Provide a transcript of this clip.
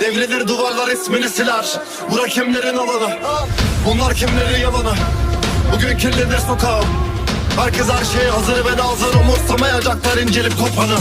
Devrilir duvarlar ismini siler. Bura kimlerin alanı? Bunlar kimlerin yalanı? Bugün kirlenir sokağım. Herkes her şeye hazır ve nazır Umursamayacaklar incelip kopanı.